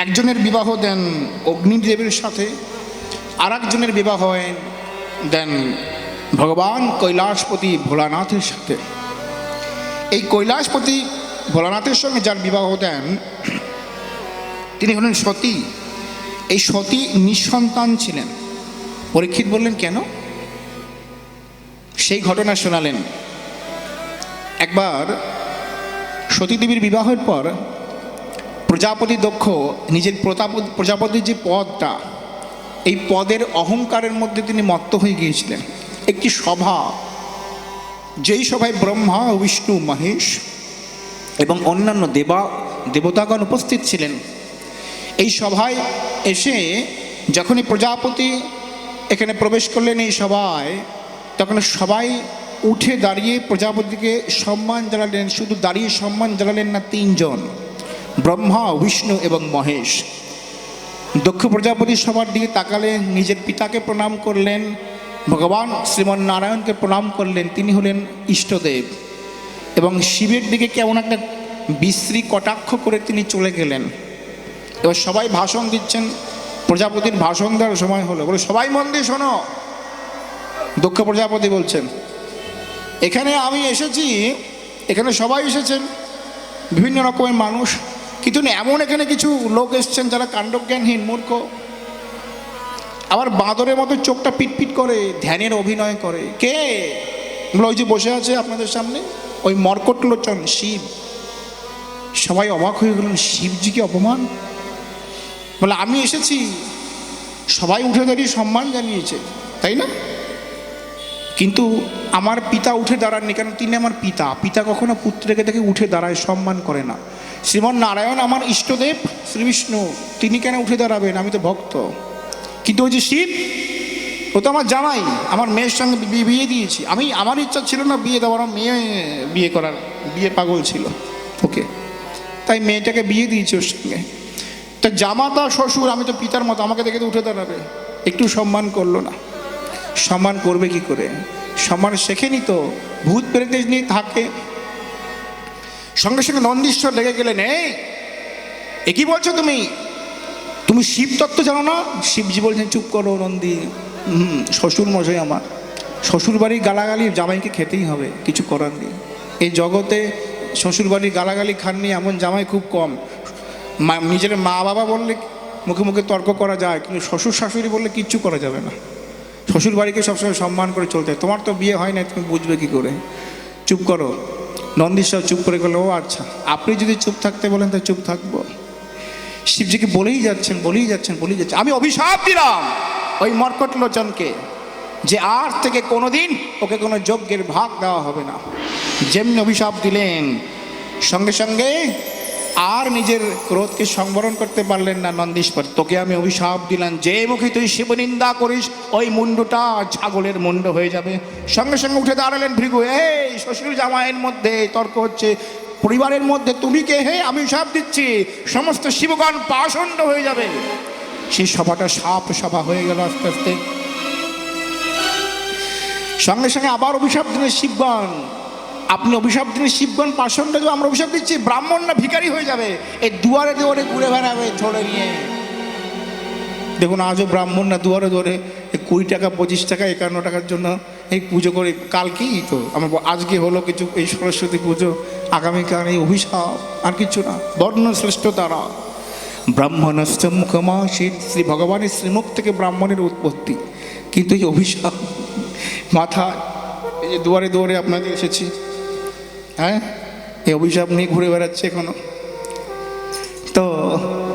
একজনের বিবাহ দেন অগ্নিদেবের সাথে আর একজনের বিবাহ দেন ভগবান কৈলাসপতি ভোলানাথের সাথে। এই কৈলাসপতি ভোলানাথের সঙ্গে যার বিবাহ দেন, তিনি হলেন সতী। এই সতী নিঃসন্তান ছিলেন। পরীক্ষিত বললেন, কেন? সেই ঘটনা শোনালেন। একবার সতীদেবীর বিবাহের পর প্রজাপতি দক্ষ, নিজের প্রতাপ- প্রজাপতির যে পদটা, এই পদের অহংকারের মধ্যে তিনি মত্ত হয়ে গিয়েছিলেন। একটি সভা, যেই সভায় ব্রহ্মা, বিষ্ণু, মহেশ এবং অন্যান্য দেবা দেবতাগণ উপস্থিত ছিলেন। এই সভায় এসে যখনই প্রজাপতি এখানে প্রবেশ করলেন এই সভায়, তখন সবাই উঠে দাঁড়িয়ে প্রজাপতিকে সম্মান জানালেন, শুধু দাঁড়িয়ে সম্মান জানালেন না, তিনজন। ব্রহ্মা, বিষ্ণু এবং মহেশ। দক্ষ প্রজাপতি সবার দিকে তাকালে নিজের পিতাকে প্রণাম করলেন, ভগবান শ্রীমন নারায়ণকে প্রণাম করলেন, তিনি হলেন ইষ্টদেব। এবং শিবের দিকে কেমন একটা বিশ্রী কটাক্ষ করে তিনি চলে গেলেন। এবার সবাই ভাষণ দিচ্ছেন, প্রজাপতির ভাষণ দেওয়ার সময় হলো। বলে, সবাই মন দিয়ে শোনো। দক্ষ প্রজাপতি বলছেন, এখানে আমি এসেছি, এখানে সবাই এসেছেন। বিভিন্ন রকমের মানুষ কিন্তু এমন এখানে কিছু লোক এসছেন যারা কাণ্ডজ্ঞানহীন, মূর্খ। আবার বাঁদরের মতো চোখটা পিটপিট করে, ধ্যানের অভিনয় করে। কে? ওই যে বসে আছে আপনাদের সামনে, ওই মর্কটলোচন শিব। সবাই অবাক হয়ে গেলেন শিবজিকে অপমান? বলে, আমি এসেছি, সবাই উঠে দাঁড়িয়ে সম্মান জানিয়েছে, তাই না? কিন্তু আমার পিতা উঠে দাঁড়াননি কারণ তিনি আমার পিতা? পিতা কখনো পুত্রকে দেখে উঠে দাঁড়ায়, সম্মান করে না। শ্রীমন নারায়ণ আমার ইষ্টদেব শ্রীবিষ্ণু তিনি কেন উঠে দাঁড়াবেন? আমি তো ভক্ত। কিন্তু ওই যে শিব, ও তো আমার জামাই, আমার মেয়ের সঙ্গে বিয়ে বিয়ে দিয়েছি। আমি, আমার ইচ্ছা ছিল না বিয়ে দেওয়ার, আমার মেয়ে বিয়ে করার বিয়ে পাগল ছিল ওকে। তাই মেয়েটাকে বিয়ে দিয়েছি ওর সঙ্গে। তা জামাতা, শ্বশুর, আমি তো পিতার মতো, আমাকে দেখে তো উঠে দাঁড়াবে। একটু সম্মান করল না। সম্মান করবে কি করে? সম্মান শেখেনি তো? ভূত প্রেতে নিয়ে থাকে। সঙ্গে সঙ্গে নন্দীশ্বর লেগে গেলেন, এই, এ কি বলছো তুমি? তুমি শিব তত্ত্ব জানো না? শিবজি বলছেন, চুপ করো নন্দী। হুম, শ্বশুর মশাই আমার। শ্বশুর বাড়ির গালাগালি জামাইকে খেতেই হবে, কিছু করার নেই। এই জগতে শ্বশুর বাড়ির গালাগালি খাননি এমন জামাই খুব কম। নিজের মা বাবা বললে মুখে মুখে তর্ক করা যায়, কিন্তু শ্বশুর শাশুড়ি বললে কিচ্ছু করা যাবে না। শ্বশুর বাড়িকে সবসময় সম্মান করে চলতে তোমার তো বিয়ে হয় না তুমি বুঝবে কি করে? চুপ করো। নন্দীশ্বর চুপ করে গেলো ও আচ্ছা আপনি যদি চুপ থাকতে বলেন তো চুপ থাকব। শিবজিকে বলেই যাচ্ছেন বলেই যাচ্ছেন বলেই যাচ্ছেন। আমি অভিশাপ দিলাম ওই মর্কট লোচনকে, যে আর থেকে কোনোদিন ওকে কোনো যজ্ঞের ভাগ দেওয়া হবে না। যেমনি অভিশাপ দিলেন, সঙ্গে সঙ্গে আর নিজের ক্রোধকে সংবরণ করতে পারলেন না নন্দীশ্বর তোকে আমি অভিশাপ দিলাম, যে মুখে তুই শিবনিন্দা করিস, ওই মুন্ডটা ছাগলের মুন্ড হয়ে যাবে। সঙ্গে সঙ্গে উঠে দাঁড়ালেন ভৃগু, এই শ্বশুর জামাইয়ের মধ্যে তর্ক হচ্ছে। পরিবারের মধ্যে তুমি কে? হে, আমি সাপ দিচ্ছি। সমস্ত শিবগণ পাষণ্ড হয়ে যাবে। সেই সভাটা সাপ সভা হয়ে গেল আস্তে আস্তে। সঙ্গে সঙ্গে আবার অভিশাপ দিলেন শিবগণ। আপনি অভিশাপ দিন, শিবগণ পাষণ্ড যে আমরা অভিশাপ দিচ্ছি, ব্রাহ্মণ না ভিখারি হয়ে যাবে। এই দুয়ারে দুয়ারে ঘুরে বেড়াবে ঝোড়ে নিয়ে। দেখুন, আজও ব্রাহ্মণ না দুয়ারে দুয়ারে এই কুড়ি টাকা, পঁচিশ টাকা, একান্ন টাকার জন্য এই পুজো করে কালকেই তো? আমার আজকে হলো কিছু এই সরস্বতী পুজো, আগামীকাল এই অভিশাপ, আর কিছু না। বর্ণ শ্রেষ্ঠ তারা। ব্রাহ্মণস্থ মুখমাসীর শ্রী ভগবানের শ্রীমুখ থেকে ব্রাহ্মণের উৎপত্তি। কিন্তু এই অভিশাপ মাথা এই যে দুয়ারে দুয়ারে আপনাদের এসেছি হ্যাঁ? এই অভিশাপ নিয়ে ঘুরে বেড়াচ্ছে এখনও। তো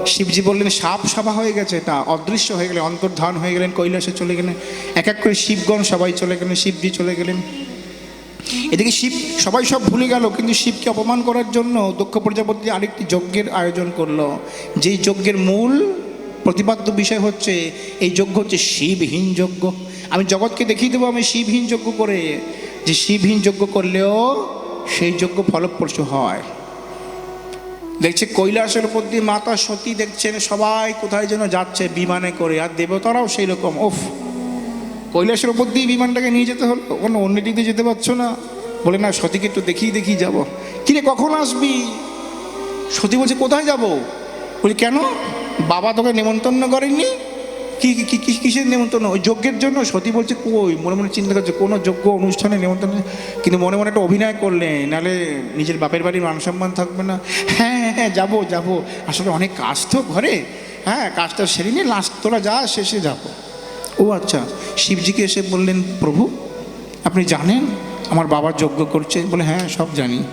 শিবজি বললেন, সাপ সভা হয়ে গেছে, এটা অদৃশ্য হয়ে গেলেন, অন্তর্ধান হয়ে গেলেন, কৈলাসে চলে গেলেন। এক এক করে শিবগণ সবাই চলে গেলেন, শিবজি চলে গেলেন। এদিকে শিব, সবাই সব ভুলে গেল, কিন্তু শিবকে অপমান করার জন্য দক্ষ প্রজাপতি আরেকটি যজ্ঞের আয়োজন করল। যেই যজ্ঞের মূল প্রতিপাদ্য বিষয় হচ্ছে, এই যজ্ঞ হচ্ছে শিবহীন যজ্ঞ। আমি জগৎকে দেখিয়ে দেবো, আমি শিবহীন যজ্ঞ করে। যে শিবহীন যজ্ঞ করলেও সেই যজ্ঞ ফলপ্রসূ হয়। দেখছে কৈলাসের উপর দিয়ে মাতা সতী দেখছেন, সবাই কোথায় যেন যাচ্ছে বিমানে করে, আর দেবতারাও সেই রকম ওফ কৈলাসের উপর দিয়ে বিমানটাকে নিয়ে যেতে হলো, কোনো অন্য দিক দিয়ে যেতে পারছ না। বলে, না, সতীকে একটু দেখিয়ে দেখিয়ে যাব। কিরে, কখন আসবি? সতী বলছে, কোথায় যাব? বলি, কেন? বাবা তোকে নেমন্তন্ন করেননি? কি কিসের নেমন্তন্ন ওই যজ্ঞের জন্য? সতী বলছে কই? মনে মনে চিন্তা করছে কোনো যজ্ঞ অনুষ্ঠানে নেমন্তন্ন কিন্তু মনে মনে একটা অভিনয় করলেন নাহলে নিজের বাপের বাড়ির মান সম্মান থাকবে না। হ্যাঁ হ্যাঁ, হ্যাঁ যাব যাব। আসলে অনেক কাজ তো ঘরে। হ্যাঁ কাজটা সেরে নিয়ে লাস্ট তোরা যা শেষে যাব। ও আচ্ছা শিবজিকে এসে বললেন প্রভু আপনি জানেন আমার বাবা যজ্ঞ করছে? বলে হ্যাঁ সব জানি।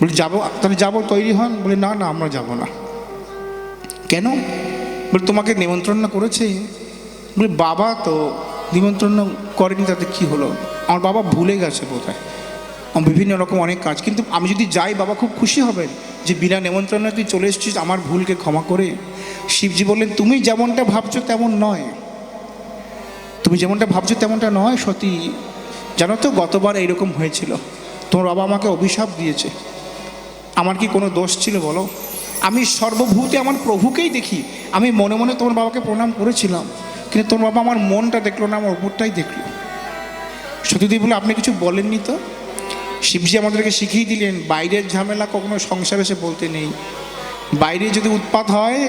বলে যাব তাহলে যাব তৈরি হন। বলে না না আমরা যাব না। কেন? বলে, তোমাকে নিমন্ত্রণ না করেছে? বলে, বাবা তো নিমন্ত্রণ করেনি, তাতে কি হলো? আমার বাবা ভুলে গেছে বোধহয়। আমার বিভিন্ন রকম অনেক কাজ, কিন্তু আমি যদি যাই, বাবা খুব খুশি হবেন যে বিনা নিমন্ত্রণে তুই চলে এসেছিস আমার ভুলকে ক্ষমা করে। শিবজি বললেন, তুমি যেমনটা ভাবছ তেমন নয়। তুমি যেমনটা ভাবছ তেমনটা নয়, সতী। জানো তো, গতবার এইরকম হয়েছিল। তোমার বাবা আমাকে অভিশাপ দিয়েছে। আমার কি কোনো দোষ ছিল বলো? আমি সর্বভূতে আমার প্রভুকেই দেখি। আমি মনে মনে তোমার বাবাকে প্রণাম করেছিলাম, কিন্তু তোমার বাবা আমার মনটা দেখল না, আমার উপরটাই দেখল। সতীদেবী বলে, আপনি কিছু বলেননি তো? শিবজি আমাদেরকে শিখিয়ে দিলেন, বাইরের ঝামেলা কখনো সংসারে এসে বলতে নেই। বাইরে যদি উৎপাত হয়,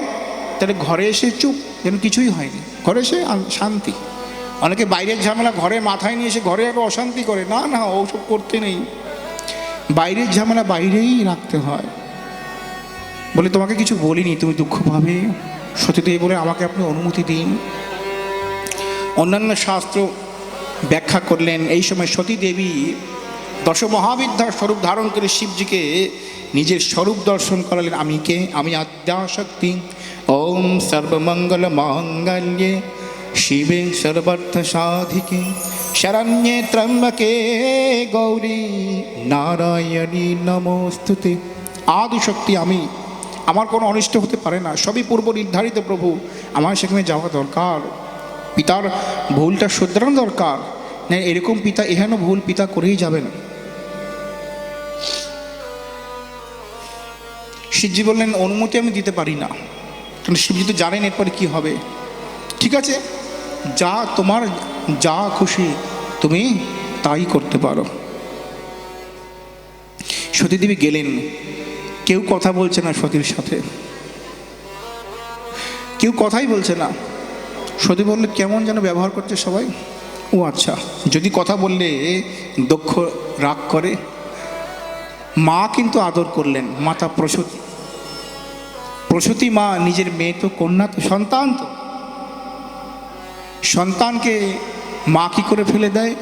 তাহলে ঘরে এসে চুপ, যেন কিছুই হয়নি। ঘরে এসে শান্তি। অনেকে বাইরের ঝামেলা ঘরে মাথায় নিয়ে এসে ঘরে আরও অশান্তি করে, না না ওসব করতে নেই। বাইরের ঝামেলা বাইরেই রাখতে হয়। বলে, তোমাকে কিছু বলিনি, তুমি দুঃখ পাবে। সতীদেবী বলে আমাকে আপনি অনুমতি দিন। অন্যান্য শাস্ত্র ব্যাখ্যা করলেন, এই সময় সতী দেবী দশ মহাবিদ্যার স্বরূপ ধারণ করে শিবজিকে নিজের স্বরূপ দর্শন করালেন। আমি কে? আমি আদ্যাশক্তি। ওম সর্বমঙ্গল মঙ্গল্যে শিবে সর্বার্থ সাধিকে। শরণ্যে ত্রম্বকে গৌরী নারায়ণী নমস্তুতে। আদিশক্তি আমি আমার কোনো অনিষ্ট হতে পারে না, সবই পূর্ব নির্ধারিত প্রভু, আমার সেখানে যাওয়া দরকার। পিতার ভুলটা শুধরানো দরকার, না এরকম পিতা, এহেন ভুল পিতা করেই যাবেন। শিবজি বললেন, অনুমতি আমি দিতে পারি না। কারণ শিবজি তো জানেন এরপরে কি হবে। ঠিক আছে, যা তোমার, যা খুশি তুমি তাই করতে পারো। সতীদেবী গেলেন। কেউ কথা বলছে না সতীর সাথে। কেউ কথাই বলছে না। সতী বললে, কেমন যেন ব্যবহার করছে সবাই? ও আচ্ছা যদি কথা বললে দক্ষ রাগ করে। মা কিন্তু আদর করলেন, মাতা প্রসূতি। প্রসূতি মা, নিজের মেয়ে তো, কন্যা তো, সন্তান তো। সন্তানকে মা কি করে ফেলে দেয়?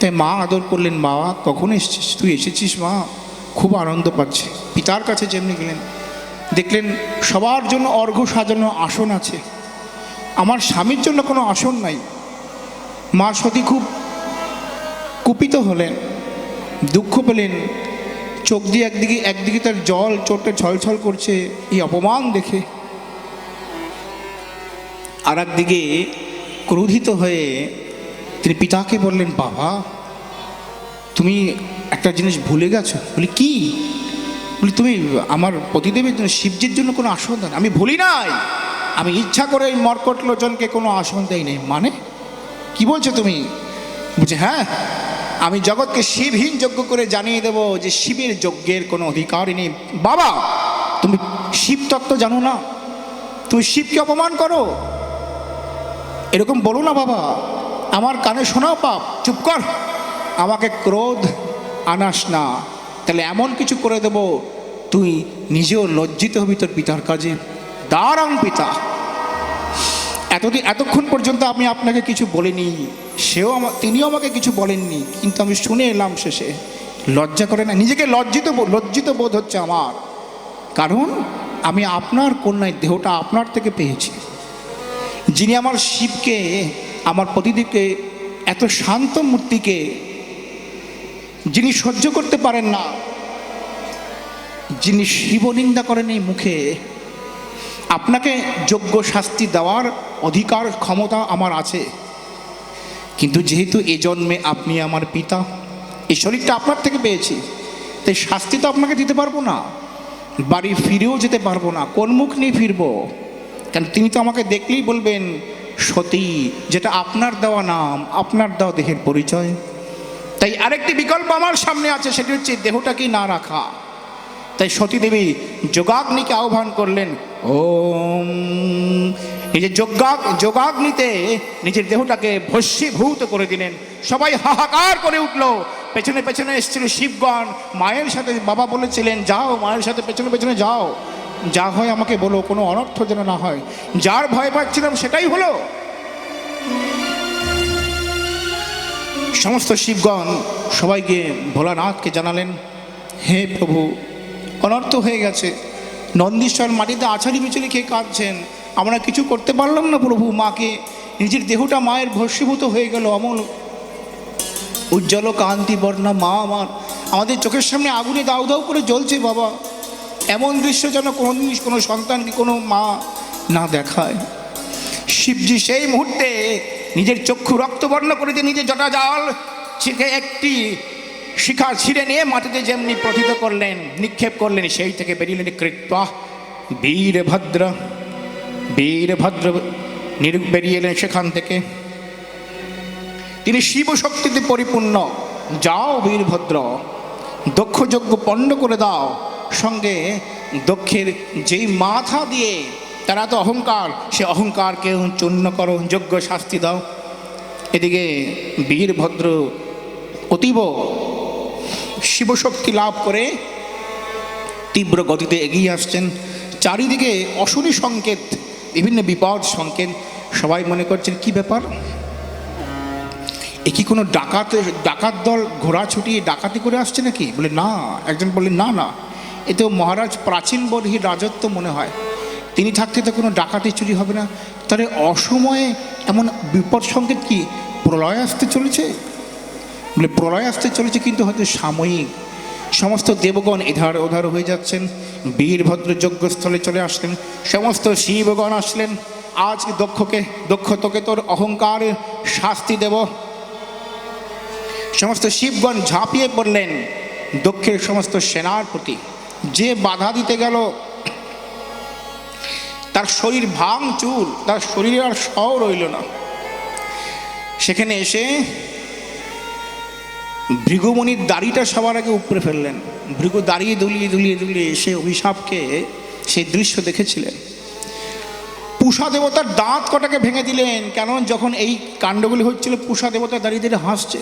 তাই মা আদর করলেন, মা, কখন এসেছিস? তুই এসেছিস মা? খুব আনন্দ পাচ্ছে। পিতার কাছে যেমনি গেলেন, দেখলেন সবার জন্য অর্ঘ্য সাজানো আসন আছে। আমার স্বামীর জন্য কোনো আসন নাই। মা সতী খুব কুপিত হলেন, দুঃখ পেলেন। চোখ দিয়ে একদিকে একদিকে তার জল চোটে ছলছল করছে, এই অপমান দেখে। আর একদিকে ক্রোধিত হয়ে তিনি পিতাকে বললেন, বাবা, তুমি একটা জিনিস ভুলে গেছো? বলি, কি? বলি, তুমি আমার পতিদেবের জন্য শিবজির জন্য কোনো আসন দেন আমি ভুলি নাই। আমি ইচ্ছা করে এই মর্কট লোচনকে কোনো আসন দেই নাই। মানে? কি বলছো তুমি? বলছে হ্যাঁ আমি জগৎকে শিবহীন যজ্ঞ করে জানিয়ে দেব যে শিবের যজ্ঞের কোনো অধিকারই নেই। বাবা, তুমি শিব তত্ত্ব জানো না? তুমি শিবকে অপমান করো? এরকম বলো না বাবা। আমার কানে শোনাও পাপ। চুপ কর। আমাকে ক্রোধ আনাস না। তাহলে এমন কিছু করে দেব, তুই নিজেও লজ্জিত হবি তোর পিতার কাজে। দাঁড়ান পিতা। এতদিন এতক্ষণ পর্যন্ত আমি আপনাকে কিছু বলিনি, সেও আমা, তিনিও আমাকে কিছু বলেননি, কিন্তু আমি শুনে এলাম শেষে। লজ্জা করে না, নিজেকে লজ্জিত লজ্জিত বোধ হচ্ছে আমার। কারণ আমি আপনার কন্যায় দেহটা আপনার থেকে পেয়েছি। যিনি আমার শিবকে, আমার প্রতিদিকে এত শান্ত মূর্তিকে যিনি সহ্য করতে পারেন না, যিনি শিবনিন্দা করেন এই মুখে, আপনাকে যোগ্য শাস্তি দেওয়ার অধিকার, ক্ষমতা আমার আছে। কিন্তু যেহেতু এ জন্মে আপনি আমার পিতা, এই শরীরটা আপনার থেকে পেয়েছি, তাই শাস্তি তো আপনাকে দিতে পারব না। বাড়ি ফিরেও যেতে পারব না, কোন মুখ নিয়ে ফিরবো? কারণ তিনি তো আমাকে দেখলেই বলবেন, সতী, যেটা আপনার দেওয়া নাম, আপনার দেওয়া দেহের পরিচয়। তাই আরেকটি বিকল্প আমার সামনে আছে, সেটি হচ্ছে দেহটাকেই না রাখা। তাই সতীদেবী যোগাগ্নিকে আহ্বান করলেন, ওম। এই যে যোগা, যোগাগ্নিতে নিজের দেহটাকে ভস্মীভূত করে দিলেন। সবাই হাহাকার করে উঠল। পেছনে পেছনে এসেছিল শিবগণ। মায়ের সাথে বাবা বলেছিলেন, যাও, মায়ের সাথে পেছনে পেছনে যাও। যা হয় আমাকে বলো, কোনো অনর্থ যেন না হয়। যার ভয় পাচ্ছিলাম সেটাই হলো সমস্ত শিবগণ সবাইকে ভোলানাথকে জানালেন, হে প্রভু, অনর্থ হয়ে গেছে। নন্দীশ্বর মাটিতে আছাড়ি বিচুলি খেয়ে কাঁদছেন। আমরা কিছু করতে পারলাম না প্রভু মাকে। নিজের দেহটা মায়ের ভস্মীভূত হয়ে গেল অমল। উজ্জ্বল কান্তি বর্ণা মা আমার, আমাদের চোখের সামনে আগুনে দাউ দাউ করে জ্বলছে বাবা। এমন দৃশ্য যেন কোনো জিনিস, কোনো সন্তানকে, কোনো মা না দেখায়। শিবজি সেই মুহূর্তে নিজের চক্ষু রক্তবর্ণ করে দিয়ে নিজের জটা জাল ছিঁড়ে একটি শিখা ছিঁড়ে নিয়ে মাটিতে যেমনি প্রথিত করলেন, নিক্ষেপ করলেন, সেই থেকে বেরিয়ে কৃত্বা। বীরভদ্র বীরভদ্র বেরিয়ে এলেন সেখান থেকে। তিনি শিবশক্তিতে পরিপূর্ণ। যাও বীরভদ্র দক্ষ যজ্ঞ পণ্ড করে দাও। সঙ্গে দক্ষের যেই মাথা দিয়ে তারা তো অহংকার। সে অহংকারকে চূর্ণ করো, যোগ্য শাস্তি দাও। এদিকে বীরভদ্র অতীব শিবশক্তি লাভ করে তীব্র গতিতে এগিয়ে আসছেন। চারিদিকে অশুনি সংকেত, বিভিন্ন বিপদ সংকেত। সবাই মনে করছেন, কি ব্যাপার? এ কি কোনো ডাকাত ডাকাত দল ঘোড়া ছুটিয়ে ডাকাতি করে আসছে নাকি? বলে, না। একজন বললেন, না না। এ তো মহারাজ প্রাচীন বর্হী রাজত্ব মনে হয়। তিনি থাকতে তো কোনো ডাকাতি চুরি হবে না। তাহলে অসময়ে এমন বিপদ সংকেত কি প্রলয় আসতে চলেছে? বলে প্রলয় আসতে চলেছে কিন্তু হয়তো সাময়িক। সমস্ত দেবগণ এধার ওধার হয়ে যাচ্ছেন। বীরভদ্র যজ্ঞস্থলে চলে আসলেন। সমস্ত শিবগণ আসলেন। আজ দক্ষকে, দক্ষ তোকে তোর অহংকার শাস্তি দেব। সমস্ত শিবগণ ঝাঁপিয়ে পড়লেন। দক্ষের সমস্ত সেনার প্রতি। যে বাধা দিতে গেল তার শরীর ভাঙ চুল, তার শরীরে আর সও রইল না। সেখানে এসে ভৃগুমণির দাড়িটা সবার আগে উপরে ফেললেন। ভৃগু দাঁড়িয়ে দুলিয়ে দুলিয়ে দুলিয়ে এসে অভিশাপকে সেই দৃশ্য দেখেছিলেন। পুষা দেবতার দাঁত কটাকে ভেঙে দিলেন, কেন যখন এই কাণ্ডগুলি হচ্ছিল, পুষা দেবতা দাঁড়িয়ে দাঁড়িয়ে হাসছে।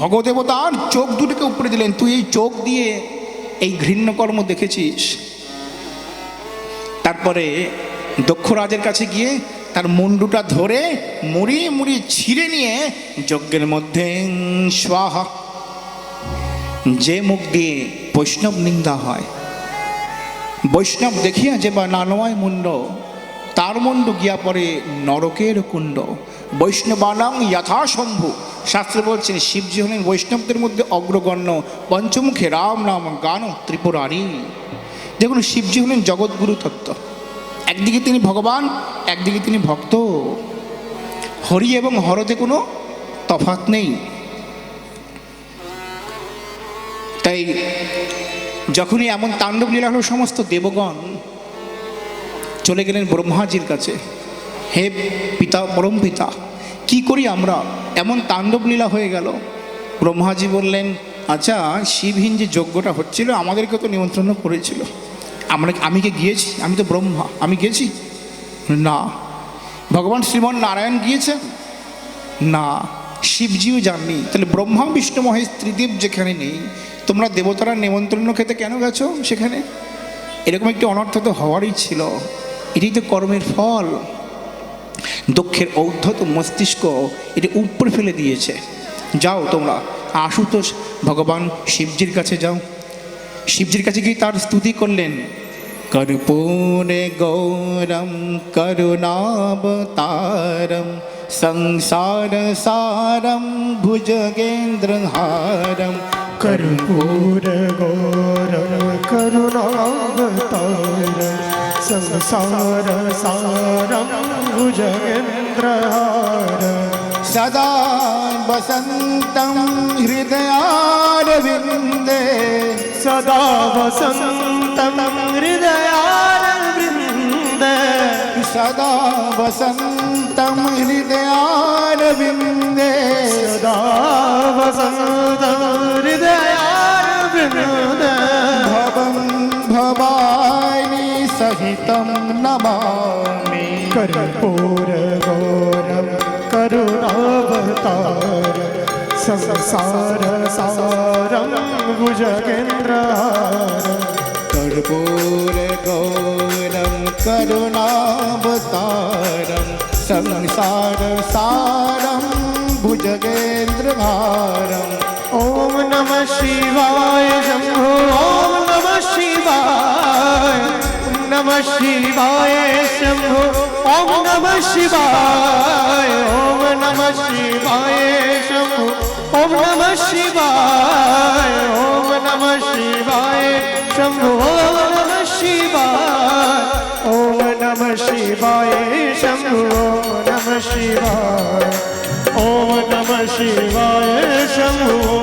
ভগদেবতার চোখ দুটোকে উপরে দিলেন, তুই এই চোখ দিয়ে এই ঘৃণ্যকর্ম দেখেছিস? তারপরে দক্ষরাজের কাছে গিয়ে তার মুন্ডুটা ধরে মুড়ি মুড়ি ছিঁড়ে নিয়ে যজ্ঞের মধ্যে, স্বাহা। যে মুখ দিয়ে বৈষ্ণব নিন্দা হয়, বৈষ্ণব দেখিয়া যে বা নানময় মুন্ড, তার মুন্ড গিয়া পরে নরকের কুণ্ড। বৈষ্ণবানাং যথাশম্ভু শাস্ত্রে বলছেন, শিবজি হলেন বৈষ্ণবদের মধ্যে অগ্রগণ্য, পঞ্চমুখে রাম নাম গান ত্রিপুরারি। দেখুন, শিবজি হলেন জগৎগুরু তত্ত্ব। একদিকে তিনি ভগবান, একদিকে তিনি ভক্ত। হরি এবং হরতে কোনো তফাত নেই। তাই যখনই এমন তাণ্ডব লীলা হলো, সমস্ত দেবগণ চলে গেলেন ব্রহ্মাজির কাছে। হে পিতা, পরম পিতা, কি করি আমরা? এমন তাণ্ডব লীলা হয়ে গেল। ব্রহ্মাজি বললেন আচ্ছা শিবহীন যে যজ্ঞটা হচ্ছিল আমাদেরকে তো নিমন্ত্রণ করেছিল। আমরা আমি কি গিয়েছি? আমি তো ব্রহ্মা। আমি গেছি না। ভগবান শ্রীমন নারায়ণ গিয়েছে না। শিবজিও যাননি। তাহলে ব্রহ্মা, বিষ্ণু, মহেশ, ত্রিদেব যেখানে নেই, তোমরা দেবতারা নেমন্ত্রণ খেতে কেন গেছো সেখানে? এরকম একটি অনর্থ তো হওয়ারই ছিল। এটি তো কর্মের ফল। দক্ষের ঔদ্ধত মস্তিষ্ক এটি উপরে ফেলে দিয়েছে। যাও তোমরা আশুতোষ ভগবান শিবজির কাছে যাও। শিবজির কাছে গিয়ে তার স্তুতি করলেন কর্পূরে গৌরম করুণাবতারম সংসার সারম ভুজগেন্দ্রহারম कर्पूर गौर करुणावतार संसार सारं भुजगेन्द्रहार सदा वसन्तं हृदयारविन्दे सदा वसन्तं हृदयारविन्द सदा वसन्तं हृदयारविन्दे सदा वसन्तं हृदयारविन्द वल्लभं भवानी सहितं नमामि। करुणावतार। संसार सारम भुजगेन्द्रहार कर्पूर गौरम करुणावतारम संसार सारम भुजगेन्द्रहारम ॐ नमः शिवाय शम्भो ॐ नमः शिवाय। नमः शिवाय शम्भो ॐ नमः शिवाय ॐ नमः शिवाय शम्भो ॐ नमः शिवाय ॐ नमः शिवाय शम्भो ॐ नमः शिवाय ॐ नमः शिवाय शम्भो ॐ नमः शिवाय ॐ नमः शिवाय शम्भो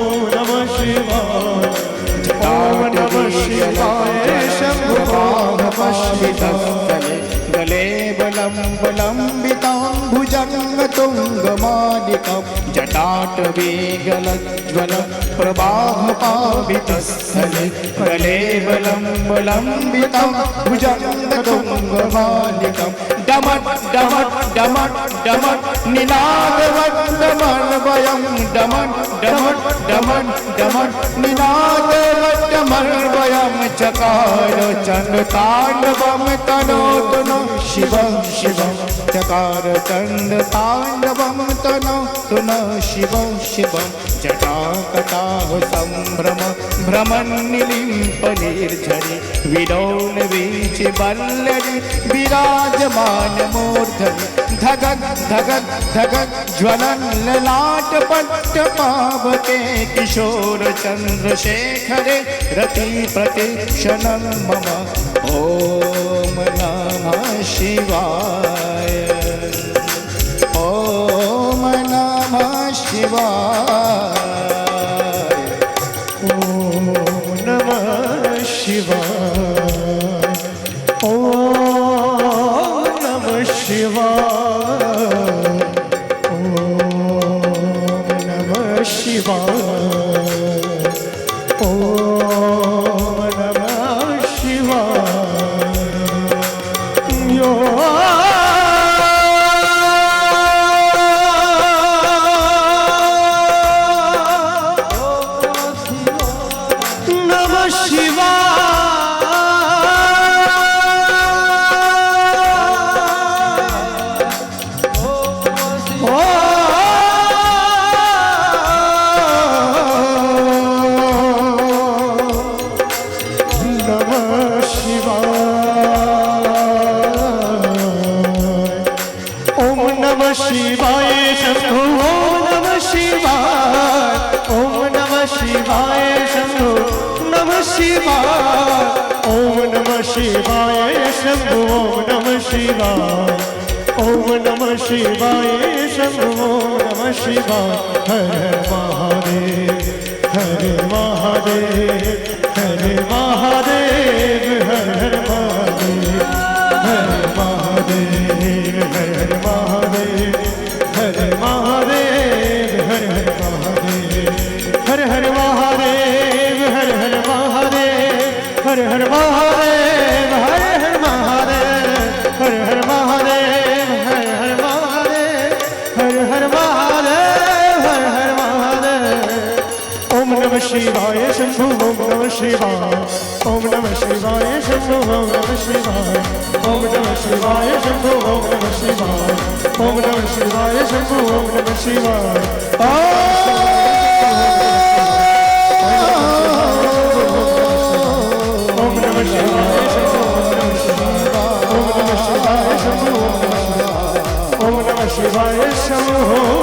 शिवाय गले बलं बलम्बितां भुजङ्गतुङ्गमालिकां जटाटवेगलज्ज्वल प्रवाहपावितस्थले गले बलं बलम्बितां भुजङ्गतुङ्गमालिकां डमट् डमट् डमट् डमट् निनादवट्टमर्वयं डमट् डमट् डमट् डमट् निनादवट्टमर्वयं चकार चण्डताण्डवं तनोतु तुनो शिव शिव चकार चण्डताण्डवं संभ्रम न निलिंप शिवं जटाकटाः बीच भ्रमन्निलिम्पनिर्झरि विराजमान मूर्धन धगक धगक धगक ज्वलन ललाट पट्ट पावके किशोर चंद्रशेखरे रति प्रति रतिप्रतिक्षणं मम ॐ नमः शिवाय। ॐ नमः शिवाय। 希望。शिवाय ॐ नमः शिवाय शम्भो नमः शिवाय हर महादेव हर महादेव हर महादेव हर हर महादेव हर महादेव हर हर महादेव हर महादेव हर हर महादेव हर हर महादेव हर हर महादेव हर हर Mahadev Shivaya Shambhu Om Namah Shivaya Shambhu Om Namah Shivaya Om Namah Shivaya Shambhu Om Namah Shivaya Om Namah Shivaya Om Namah Shivaya Shambhu Om Namah Shivaya Om Namah Shivaya Shambhu Om Namah Shivaya Om Namah Shivaya Shambhu Om Namah Shivaya Om Namah Shivaya Shambhu Om Namah Shivaya Om Namah Shivaya Shambhu